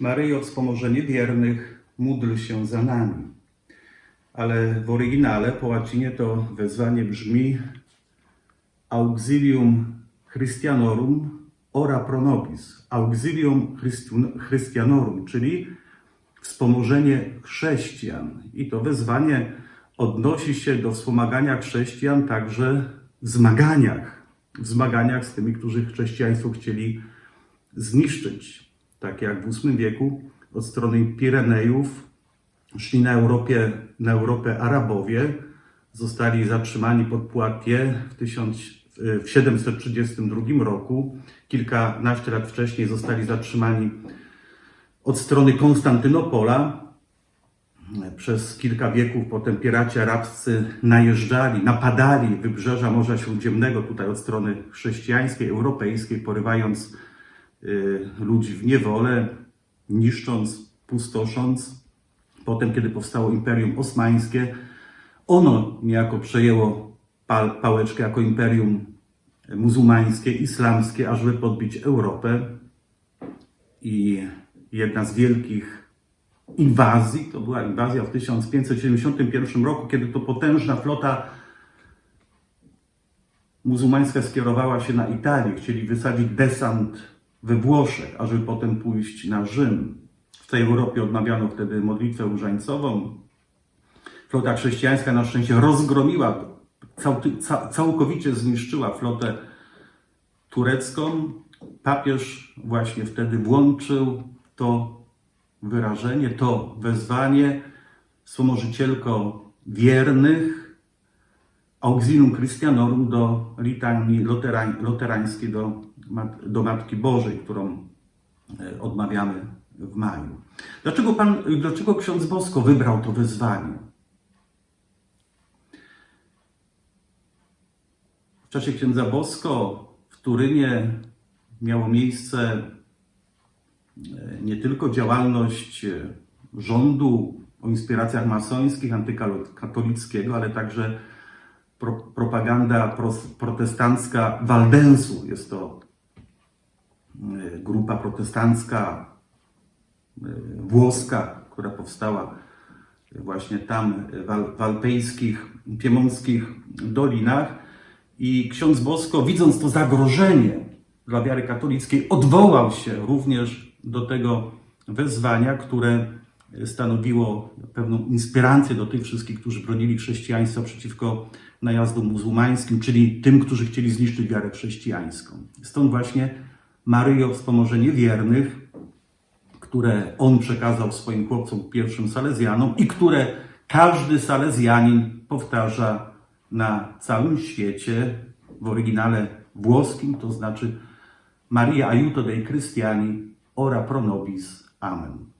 Maryjo, wspomożenie wiernych, módl się za nami. Ale w oryginale po łacinie to wezwanie brzmi Auxilium Christianorum ora pro nobis. Auxilium Christianorum, czyli wspomożenie chrześcijan. I to wezwanie odnosi się do wspomagania chrześcijan także w zmaganiach. W zmaganiach z tymi, którzy chrześcijaństwo chcieli zniszczyć. Tak jak w VIII wieku od strony Pirenejów szli na, Europie, na Europę Arabowie, zostali zatrzymani pod Poitiers w, 1000, w 732 roku. Kilkanaście lat wcześniej zostali zatrzymani od strony Konstantynopola. Przez kilka wieków potem piraci arabscy najeżdżali, napadali wybrzeża Morza Śródziemnego tutaj od strony chrześcijańskiej, europejskiej, porywając ludzi w niewolę, niszcząc, pustosząc. Potem, kiedy powstało Imperium Osmańskie, ono niejako przejęło pa- pałeczkę jako imperium muzułmańskie, islamskie, ażeby podbić Europę. I jedna z wielkich inwazji to była inwazja w 1571 roku, kiedy to potężna flota muzułmańska skierowała się na Italię. Chcieli wysadzić desant we Włoszech, ażeby potem pójść na Rzym. W całej Europie odmawiano wtedy modlitwę różańcową. Flota chrześcijańska na szczęście rozgromiła, całkowicie zniszczyła flotę turecką. Papież właśnie wtedy włączył to wyrażenie, to wezwanie wspomożycielko wiernych, auxilium Christianorum do litanii luterań- luterańskiej, do, do Matki Bożej, którą e, odmawiamy w maju. Dlaczego, pan, dlaczego ksiądz Bosko wybrał to wezwanie? W czasie księdza Bosko w Turynie miało miejsce e, nie tylko działalność e, rządu o inspiracjach masońskich, antykatolickiego, ale także pro, propaganda pros- protestancka Waldensu. Jest to e, grupa protestancka e, włoska, która powstała właśnie tam w alpejskich, piemonskich dolinach. I ksiądz Bosko, widząc to zagrożenie dla wiary katolickiej, odwołał się również do tego wezwania, które stanowiło pewną inspirację do tych wszystkich, którzy bronili chrześcijaństwa przeciwko najazdom muzułmańskim, czyli tym, którzy chcieli zniszczyć wiarę chrześcijańską. Stąd właśnie Maryjo wspomożenie wiernych, które on przekazał swoim chłopcom pierwszym Salezjanom i które każdy Salezjanin powtarza na całym świecie w oryginale włoskim, to znaczy Maria aiuto dei Christiani ora pro nobis. Amen.